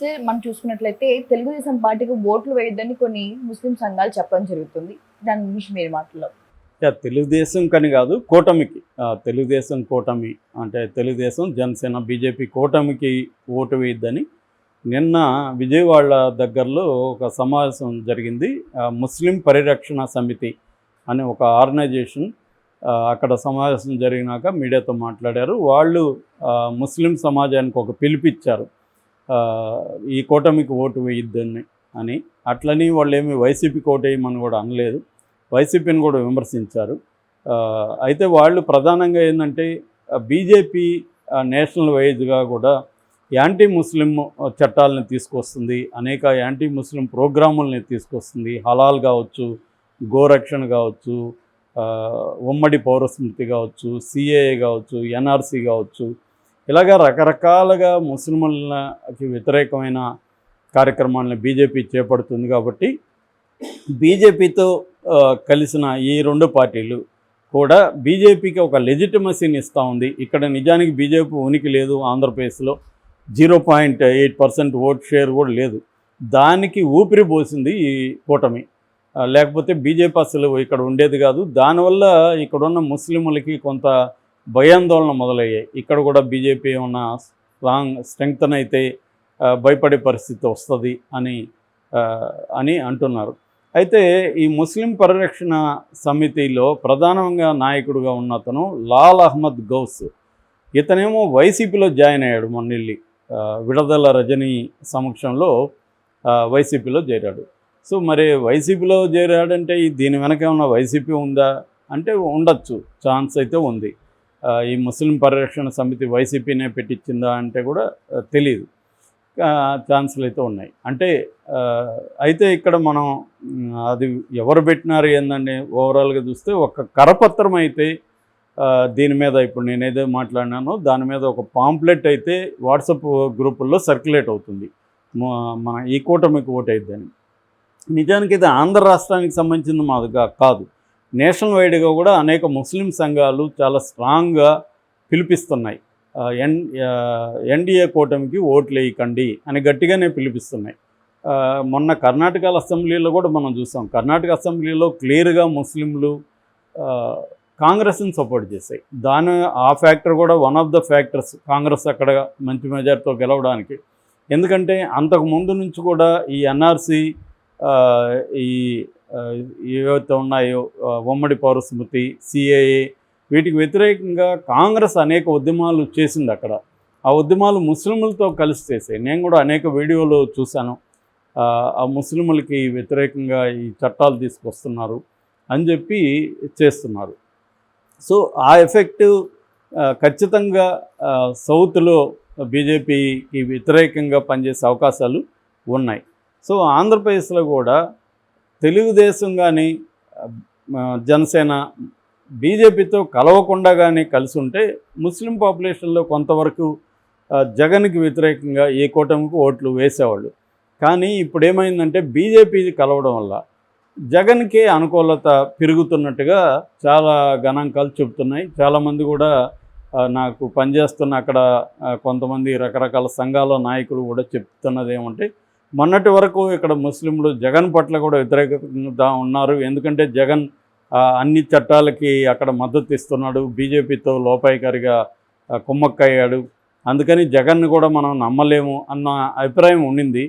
So మనం చూసుకున్నట్లయితే తెలుగుదేశం పార్టీకి ఓట్లు వేయొద్దని కొన్ని ముస్లిం సంఘాలు చెప్పడం జరుగుతుంది. దాని గురించి మీరు మాట్లాడారు తెలుగుదేశం కని కాదు కూటమికి. తెలుగుదేశం కూటమి అంటే తెలుగుదేశం జనసేన బీజేపీ కూటమికి ఓటు వేయద్దని నిన్న విజయవాడ దగ్గరలో ఒక సమావేశం జరిగింది. ముస్లిం పరిరక్షణ సమితి అనే ఒక ఆర్గనైజేషన్ అక్కడ సమావేశం జరిగినాక మీడియాతో మాట్లాడారు. వాళ్ళు ముస్లిం సమాజానికి ఒక పిలుపిచ్చారు ఈ కూటమికి ఓటు వేయొద్దని అని. అట్లని వాళ్ళు ఏమి వైసీపీకి ఓటు వేయమని కూడా అనలేదు. వైసీపీని కూడా విమర్శించారు. అయితే వాళ్ళు ప్రధానంగా ఏంటంటే బీజేపీ నేషనల్ వైజ్గా కూడా యాంటీ ముస్లిం చట్టాలని తీసుకొస్తుంది అనేక యాంటీ ముస్లిం ప్రోగ్రాములని తీసుకొస్తుంది. హలాల్ కావచ్చు గోరక్షణ కావచ్చు ఉమ్మడి పౌరస్మృతి కావచ్చు సిఏఏ కావచ్చు ఎన్ఆర్సీ కావచ్చు ఇలాగా రకరకాలుగా ముస్లింలకి వ్యతిరేకమైన కార్యక్రమాలను బీజేపీ చేపడుతుంది కాబట్టి బీజేపీతో కలిసిన ఈ రెండు పార్టీలు కూడా బీజేపీకి ఒక లెజిటిమసీని ఇస్తూ ఉంది. ఇక్కడ నిజానికి బీజేపీ ఉనికి లేదు ఆంధ్రప్రదేశ్లో. Zero point eight percent vote share కూడా లేదు. దానికి ఊపిరి పోసింది ఈ కూటమి. లేకపోతే బీజేపీ అసలు ఇక్కడ ఉండేది కాదు. దానివల్ల ఇక్కడున్న ముస్లింలకి కొంత భయాందోళన మొదలయ్యాయి. ఇక్కడ కూడా బీజేపీ ఉన్న స్ట్రాంగ్ స్ట్రెంగ్తన్ అయితే భయపడే పరిస్థితి వస్తుంది అని అని అంటున్నారు. అయితే ఈ ముస్లిం పరిరక్షణ సమితిలో ప్రధానంగా నాయకుడుగా ఉన్న అతను లాల్ అహ్మద్ గౌస్. ఇతనేమో వైసీపీలో జాయిన్ అయ్యాడు మొన్నెళ్ళి విడదల రజనీ సమక్షంలో వైసీపీలో చేరాడు. సో మరి వైసీపీలో చేరాడంటే దీని వెనక ఉన్న వైసీపీ ఉందా? అంటే ఉండొచ్చు ఛాన్స్ అయితే ఉంది. ఈ ముస్లిం పరిరక్షణ సమితి వైసీపీనే పెట్టించిందా అంటే కూడా తెలియదు ఛాన్సులు అయితే ఉన్నాయి. అంటే అయితే ఇక్కడ మనం అది ఎవరు పెట్టినారు ఏందండి? ఓవరాల్గా చూస్తే ఒక కరపత్రం అయితే దీని మీద ఇప్పుడు నేనేదో మాట్లాడినానో దాని మీద ఒక పాంప్లెట్ అయితే వాట్సాప్ గ్రూపుల్లో సర్క్యులేట్ అవుతుంది. మన ఈ కూటమికి ఓటు అయిద్దని నిజానికి ఇది ఆంధ్ర రాష్ట్రానికి సంబంధించిన మాదిగా కాదు. నేషనల్ వైడ్గా కూడా అనేక ముస్లిం సంఘాలు చాలా స్ట్రాంగ్గా పిలిపిస్తున్నాయి. ఎన్ ఎన్డీఏ కూటమికి ఓట్లు వేయకండి అని గట్టిగానే పిలిపిస్తున్నాయి. మొన్న కర్ణాటక అసెంబ్లీలో కూడా మనం చూసాం. కర్ణాటక అసెంబ్లీలో క్లియర్గా ముస్లింలు కాంగ్రెస్ని సపోర్ట్ చేశాయి. దాని ఆ ఫ్యాక్టర్ కూడా one of the factors Congress అక్కడ మంచి మెజార్టీతో గెలవడానికి. ఎందుకంటే అంతకు ముందు నుంచి కూడా ఈ ఎన్ఆర్సీ ఈ ఏవైతే ఉన్నాయో ఉమ్మడి పౌరస్మృతి సిఏఏ వీటికి వ్యతిరేకంగా కాంగ్రెస్ అనేక ఉద్యమాలు చేసింది అక్కడ. ఆ ఉద్యమాలు ముస్లింలతో కలిసి చేసాయి నేను కూడా అనేక వీడియోలు చూశాను. ఆ, ముస్లింలకి వ్యతిరేకంగా ఈ చట్టాలు తీసుకొస్తున్నారు అని చెప్పి చేస్తున్నారు. సో ఆ ఎఫెక్ట్ ఖచ్చితంగా సౌత్లో బీజేపీకి వ్యతిరేకంగా పనిచేసే అవకాశాలు ఉన్నాయి. సో ఆంధ్రప్రదేశ్లో కూడా తెలుగుదేశం కానీ జనసేన బీజేపీతో కలవకుండా కానీ కలిసి ఉంటే ముస్లిం పాపులేషన్లో కొంతవరకు జగన్కి వ్యతిరేకంగా ఏ కూటమికి ఓట్లు వేసేవాళ్ళు. కానీ ఇప్పుడు ఏమైందంటే బీజేపీ కలవడం వల్ల జగన్కే అనుకూలత పెరుగుతున్నట్టుగా చాలా గణాంకాలు చెబుతున్నాయి. చాలామంది కూడా నాకు పనిచేస్తున్న అక్కడ కొంతమంది రకరకాల సంఘాల నాయకులు కూడా చెప్తున్నది ఏమంటే మొన్నటి వరకు ఇక్కడ ముస్లింలు జగన్ పట్ల కూడా వ్యతిరేకంగా ఉన్నారు. ఎందుకంటే జగన్ అన్ని చట్టాలకి అక్కడ మద్దతు ఇస్తున్నాడు. బీజేపీతో లోపాయికారిగా కుమ్మక్కయ్యాడు. అందుకని జగన్ను కూడా మనం నమ్మలేము అన్న అభిప్రాయం ఉండింది.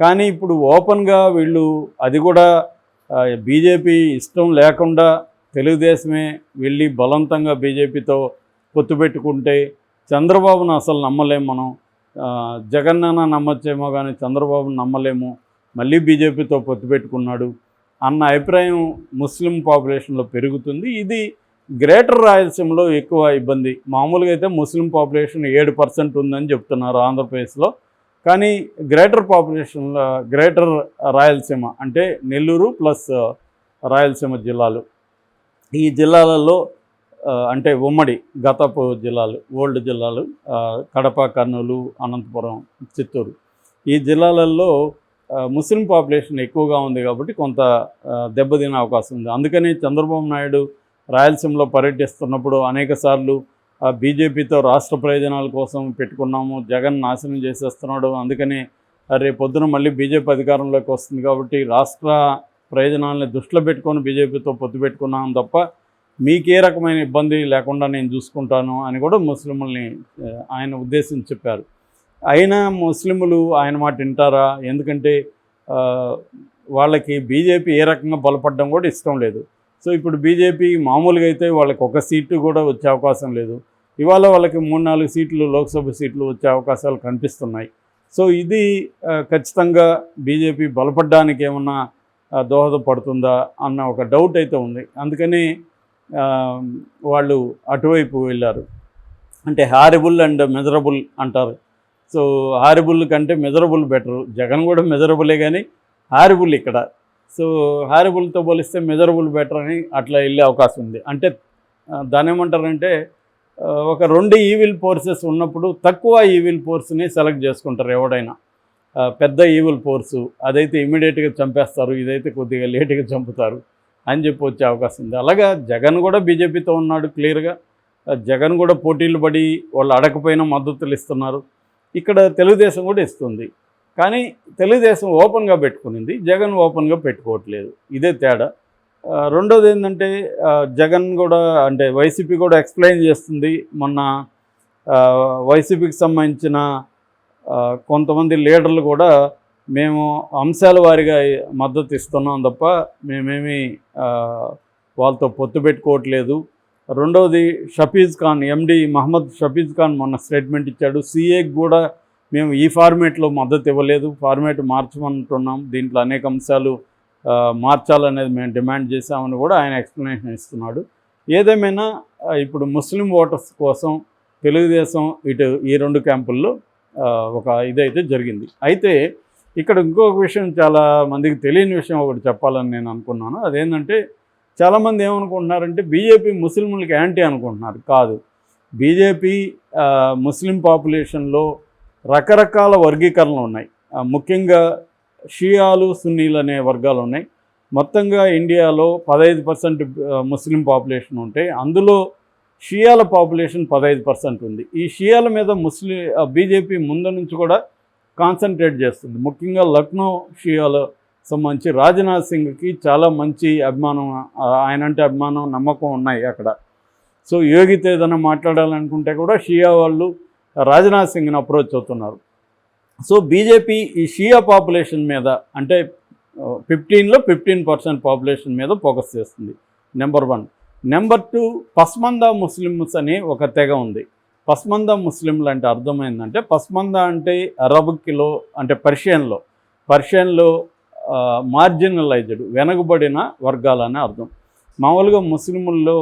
కానీ ఇప్పుడు ఓపెన్గా వీళ్ళు అది కూడా బీజేపీ ఇష్టం లేకుండా తెలుగుదేశమే వెళ్ళి బలవంతంగా బీజేపీతో పొత్తు పెట్టుకుంటే చంద్రబాబును అసలు నమ్మలేము మనం. ఆ, జగన్నన్న నమ్మచ్చేమో కానీ చంద్రబాబును నమ్మలేము మళ్ళీ బీజేపీతో పొత్తు పెట్టుకున్నాడు అన్న అభిప్రాయం ముస్లిం పాపులేషన్లో పెరుగుతుంది. ఇది గ్రేటర్ రాయలసీమలో ఎక్కువ ఇబ్బంది. మామూలుగా అయితే ముస్లిం పాపులేషన్ ఏడు పర్సెంట్ ఉందని చెప్తున్నారు ఆంధ్రప్రదేశ్లో. కానీ గ్రేటర్ పాపులేషన్లో గ్రేటర్ రాయలసీమ అంటే నెల్లూరు ప్లస్ రాయలసీమ జిల్లాలు. ఈ జిల్లాలలో అంటే ఉమ్మడి గతపు జిల్లాలు ఓల్డ్ జిల్లాలు కడప కర్నూలు అనంతపురం చిత్తూరు. ఈ జిల్లాలలో ముస్లిం పాపులేషన్ ఎక్కువగా ఉంది కాబట్టి కొంత దెబ్బతినే అవకాశం ఉంది. అందుకని చంద్రబాబు నాయుడు రాయలసీమలో పర్యటిస్తున్నప్పుడు అనేక సార్లు బీజేపీతో రాష్ట్ర ప్రయోజనాల కోసం పెట్టుకున్నాము జగన్ నాశనం చేసేస్తున్నాడు అందుకని రేపు పొద్దున మళ్ళీ బీజేపీ అధికారంలోకి వస్తుంది కాబట్టి రాష్ట్ర ప్రయోజనాలని దృష్టిలో పెట్టుకొని బీజేపీతో పొత్తు పెట్టుకున్నాం తప్ప మీకే రకమైన ఇబ్బంది లేకుండా నేను చూసుకుంటాను అని కూడా ముస్లింలని ఆయన ఉద్దేశించి చెప్పారు. అయినా ముస్లింలు ఆయన మాట వింటారా? ఎందుకంటే వాళ్ళకి బీజేపీ ఏ రకంగా బలపడడం కూడా ఇష్టం లేదు. సో ఇప్పుడు బీజేపీ మామూలుగా అయితే వాళ్ళకి ఒక సీటు కూడా వచ్చే అవకాశం లేదు. ఇవాళ వాళ్ళకి మూడు నాలుగు సీట్లు లోక్సభ సీట్లు వచ్చే అవకాశాలు కనిపిస్తున్నాయి. సో ఇది ఖచ్చితంగా బీజేపీ బలపడడానికి ఏమన్నా దోహదపడుతుందా అన్న ఒక డౌట్ అయితే ఉంది. అందుకని వాళ్ళు అటువైపు వెళ్ళారు. అంటే హారిబుల్ అండ్ మెజరబుల్ అంటారు. సో హారిబుల్ కంటే మెజరబుల్ బెటర్. జగన్ కూడా మెజరబులే కానీ హారిబుల్ ఇక్కడ. సో హారిబుల్తో పోలిస్తే మెజరబుల్ బెటర్ అని అట్లా వెళ్ళే అవకాశం ఉంది. అంటే దాని ఏమంటారంటే ఒక రెండు ఈవిల్ ఫోర్సెస్ ఉన్నప్పుడు తక్కువ ఈవిల్ ఫోర్స్ని సెలెక్ట్ చేసుకుంటారు ఎవడైనా. పెద్ద ఈవిల్ ఫోర్సు అదైతే ఇమీడియట్గా చంపేస్తారు ఇదైతే కొద్దిగా లేట్గా చంపుతారు. అని చెప్పి వచ్చే అవకాశం ఉంది. అలాగా జగన్ కూడా బీజేపీతో ఉన్నాడు క్లియర్గా. జగన్ కూడా పోటీలు పడి వాళ్ళు అడగపోయినా మద్దతులు ఇస్తున్నారు. ఇక్కడ తెలుగుదేశం కూడా ఇస్తుంది. కానీ తెలుగుదేశం ఓపెన్గా పెట్టుకునింది. జగన్ ఓపెన్గా పెట్టుకోవట్లేదు. ఇదే తేడా. రెండోది ఏంటంటే జగన్ కూడా అంటే వైసీపీ కూడా ఎక్స్ప్లెయిన్ చేస్తుంది. మొన్న వైసీపీకి సంబంధించిన కొంతమంది లీడర్లు కూడా మేము అంశాల వారిగా మద్దతు ఇస్తున్నాం తప్ప మేమేమి వాళ్ళతో పొత్తు పెట్టుకోవట్లేదు. రెండవది షఫీజ్ ఖాన్ ఎండి మహమ్మద్ షఫీజ్ ఖాన్ మొన్న స్టేట్మెంట్ ఇచ్చాడు. సీఏకి కూడా మేము ఈ ఫార్మేట్లో మద్దతు ఇవ్వలేదు. ఫార్మేట్ మార్చమంటున్నాం. దీంట్లో అనేక అంశాలు మార్చాలనేది మేము డిమాండ్ చేశామని కూడా ఆయన ఎక్స్ప్లెనేషన్ ఇస్తున్నాడు. ఏదేమైనా ఇప్పుడు ముస్లిం ఓటర్స్ కోసం తెలుగుదేశం ఇటు ఈ రెండు క్యాంపుల్లో ఒక ఇదైతే జరిగింది. అయితే ఇక్కడ ఇంకొక విషయం చాలా మందికి తెలియని విషయం ఒకటి చెప్పాలని నేను అనుకున్నాను. అదేంటంటే చాలామంది ఏమనుకుంటున్నారంటే బీజేపీ ముస్లింలకు యాంటీ అనుకుంటున్నారు. కాదు. బీజేపీ ముస్లిం పాపులేషన్లో రకరకాల వర్గీకరణలు ఉన్నాయి. ముఖ్యంగా షియాలు సున్నీలు అనే వర్గాలు ఉన్నాయి. మొత్తంగా ఇండియాలో పదహైదు పర్సెంట్ ముస్లిం పాపులేషన్ ఉంటే అందులో షియాల పాపులేషన్ పదహైదు పర్సెంట్ ఉంది. ఈ షియాల మీద ముస్లిం బీజేపీ ముందు నుంచి కూడా కాన్సన్ట్రేట్ చేస్తుంది. ముఖ్యంగా లక్నో షియాలో సంబంధించి రాజ్నాథ్ సింగ్కి చాలా మంచి అభిమానం ఆయన అంటే అభిమానం నమ్మకం ఉన్నాయి అక్కడ. సో యోగిత ఏదైనా మాట్లాడాలనుకుంటే కూడా షియా వాళ్ళు రాజ్నాథ్ సింగ్ని అప్రోచ్ అవుతున్నారు. సో బీజేపీ ఈ షియా పాపులేషన్ మీద అంటే ఫిఫ్టీన్లో ఫిఫ్టీన్ పర్సెంట్ పాపులేషన్ మీద ఫోకస్ చేస్తుంది. Number one. Number two Pasmanda Muslims అని ఒక తెగ ఉంది. పస్మంద ముస్లింలు అంటే అర్థమైందంటే పస్మందా అంటే అరబిక్లో అంటే పర్షియన్లో. పర్షియన్లో మార్జినలైజ్డ్ వెనకబడిన వర్గాలని అర్థం. మామూలుగా ముస్లిముల్లో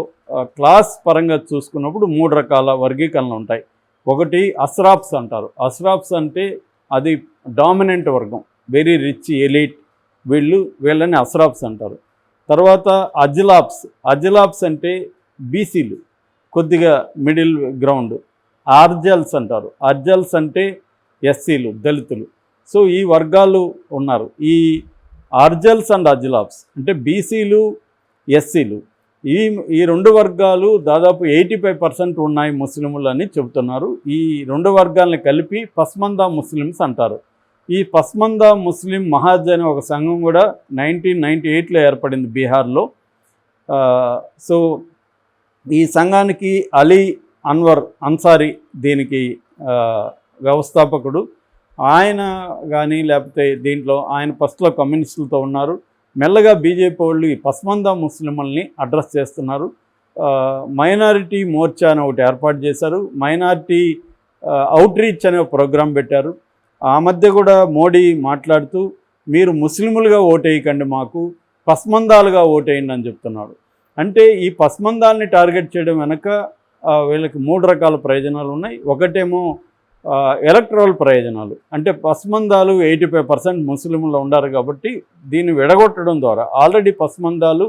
క్లాస్ పరంగా చూసుకున్నప్పుడు మూడు రకాల వర్గీకరణలు ఉంటాయి. ఒకటి అస్రాఫ్స్ అంటారు. అస్రాఫ్స్ అంటే అది డామినెంట్ వర్గం వెరీ రిచ్ ఎలీట్. వీళ్ళు వీళ్ళని అస్రాఫ్స్ అంటారు. తర్వాత అజ్లాబ్స్. అజ్లాబ్స్ అంటే బీసీలు కొద్దిగా మిడిల్ గ్రౌండ్. ఆర్జల్స్ అంటారు. అర్జల్స్ అంటే ఎస్సీలు దళితులు. సో ఈ వర్గాలు ఉన్నారు. ఈ ఆర్జల్స్ అండ్ అజ్లాబ్స్ అంటే బీసీలు ఎస్సీలు. ఈ ఈ రెండు వర్గాలు దాదాపు ఎయిటీ ఫైవ్ పర్సెంట్ ఉన్నాయి ముస్లింలు అని చెబుతున్నారు. ఈ రెండు వర్గాలని కలిపి పస్మందా ముస్లిమ్స్ అంటారు. ఈ పస్మందా ముస్లిం మహాజ్ అనే ఒక సంఘం కూడా నైన్టీన్ నైంటీ ఎయిట్లో ఏర్పడింది బీహార్లో. సో ఈ సంఘానికి అలీ అన్వర్ అన్సారీ దీనికి వ్యవస్థాపకుడు. ఆయన కానీ లేకపోతే దీంట్లో ఆయన ఫస్ట్లో కమ్యూనిస్టులతో ఉన్నారు. మెల్లగా బీజేపీ వాళ్ళు ఈ పస్మందా ముస్లింలని అడ్రస్ చేస్తున్నారు. మైనారిటీ మోర్చా అని ఒకటి ఏర్పాటు చేశారు. మైనారిటీ అవుట్రీచ్ అనే ప్రోగ్రాం పెట్టారు. ఆ మధ్య కూడా మోడీ మాట్లాడుతూ మీరు ముస్లిములుగా ఓటేయకండి మాకు పస్మందాలుగా ఓటేయండి అని చెప్తున్నాడు అంటే ఈ పస్మందాల్ని టార్గెట్ చేయడం వెనక వీళ్ళకి మూడు రకాల ప్రయోజనాలు ఉన్నాయి. ఒకటేమో ఎలక్ట్రల్ ప్రయోజనాలు. అంటే పస్మందాలు ఎయిటీ ఫైవ్ పర్సెంట్ ముస్లింలు ఉన్నారు కాబట్టి దీన్ని విడగొట్టడం ద్వారా ఆల్రెడీ పస్మందాలు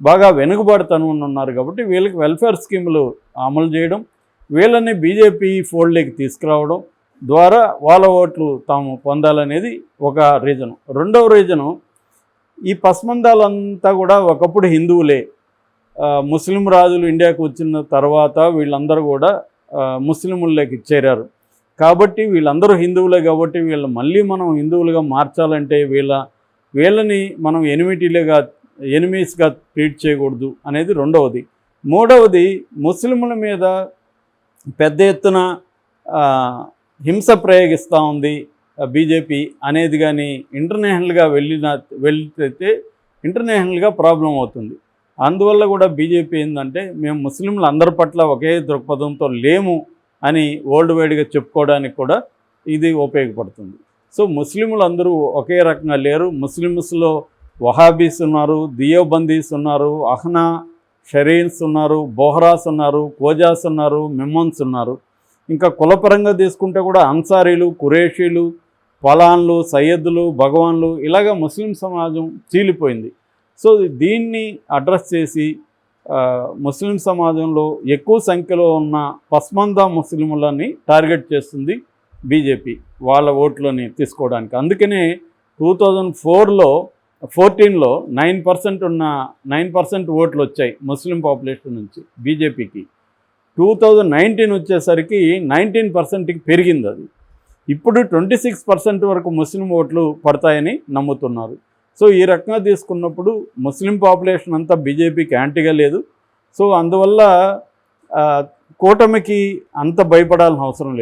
బాగా వెనుకబడతను ఉన్నారు కాబట్టి వీళ్ళకి వెల్ఫేర్ స్కీములు అమలు చేయడం వీళ్ళని బీజేపీ ఫోల్డ్లోకి తీసుకురావడం ద్వారా వాళ్ళ ఓట్లు తాము పొందాలనేది ఒక రీజను రెండవ రీజను ఈ పస్మందాలంతా కూడా ఒకప్పుడు హిందువులే. ముస్లిం రాజులు ఇండియాకు వచ్చిన తర్వాత వీళ్ళందరూ కూడా ముస్లింలకి ముస్లిముల్లోకి చేరారు. కాబట్టి వీళ్ళందరూ హిందువులే కాబట్టి వీళ్ళు మళ్ళీ మనం హిందువులుగా మార్చాలంటే వీళ్ళ వీళ్ళని మనం ఎనిమిటీలుగా ఎనిమీస్గా ట్రీట్ చేయకూడదు అనేది రెండవది. మూడవది ముస్లింల మీద పెద్ద ఎత్తున హింస ప్రయోగిస్తూ ఉంది బీజేపీ అనేది కానీ ఇంటర్నేషనల్గా వెళ్ళిన వెళ్తే ఇంటర్నేషనల్గా ప్రాబ్లం అవుతుంది. అందువల్ల కూడా బీజేపీ ఏంటంటే మేము ముస్లింలు అందరి పట్ల ఒకే దృక్పథంతో లేము అని వరల్డ్ వైడ్గా చెప్పుకోవడానికి కూడా ఇది ఉపయోగపడుతుంది. సో ముస్లింలు అందరూ ఒకే రకంగా లేరు. ముస్లిమ్స్లో వహాబీస్ ఉన్నారు దియోబందీస్ ఉన్నారు అహ్నా షరీన్స్ ఉన్నారు బోహరాస్ ఉన్నారు కోజాస్ ఉన్నారు మిమ్మన్స్ ఉన్నారు. ఇంకా కులపరంగా తీసుకుంటే కూడా అన్సారీలు కురేషీలు పలాన్లు సయ్యద్దులు భగవాన్లు ఇలాగ ముస్లిం సమాజం చీలిపోయింది. సో దీన్ని అడ్రస్ చేసి ముస్లిం సమాజంలో ఎక్కువ సంఖ్యలో ఉన్న పస్మందా ముస్లింలని టార్గెట్ చేస్తుంది బీజేపీ వాళ్ళ ఓట్లని తీసుకోవడానికి. అందుకనే టూ థౌజండ్ ఫోర్లో ఫోర్టీన్లో నైన్ పర్సెంట్ ఉన్న నైన్ పర్సెంట్ ఓట్లు వచ్చాయి ముస్లిం పాపులేషన్ నుంచి బీజేపీకి. టూ థౌజండ్ నైన్టీన్ వచ్చేసరికి నైన్టీన్ పర్సెంట్కి పెరిగింది అది. ఇప్పుడు ట్వంటీ సిక్స్ పర్సెంట్ వరకు ముస్లిం ఓట్లు పడతాయని నమ్ముతున్నారు. సో ఈ రకంగా తీసుకున్నప్పుడు ముస్లిం పాపులేషన్ అంతా బీజేపీకి యాంటీగా లేదు. సో అందువల్ల కూటమికి అంత భయపడాల్సిన అవసరం లేదు.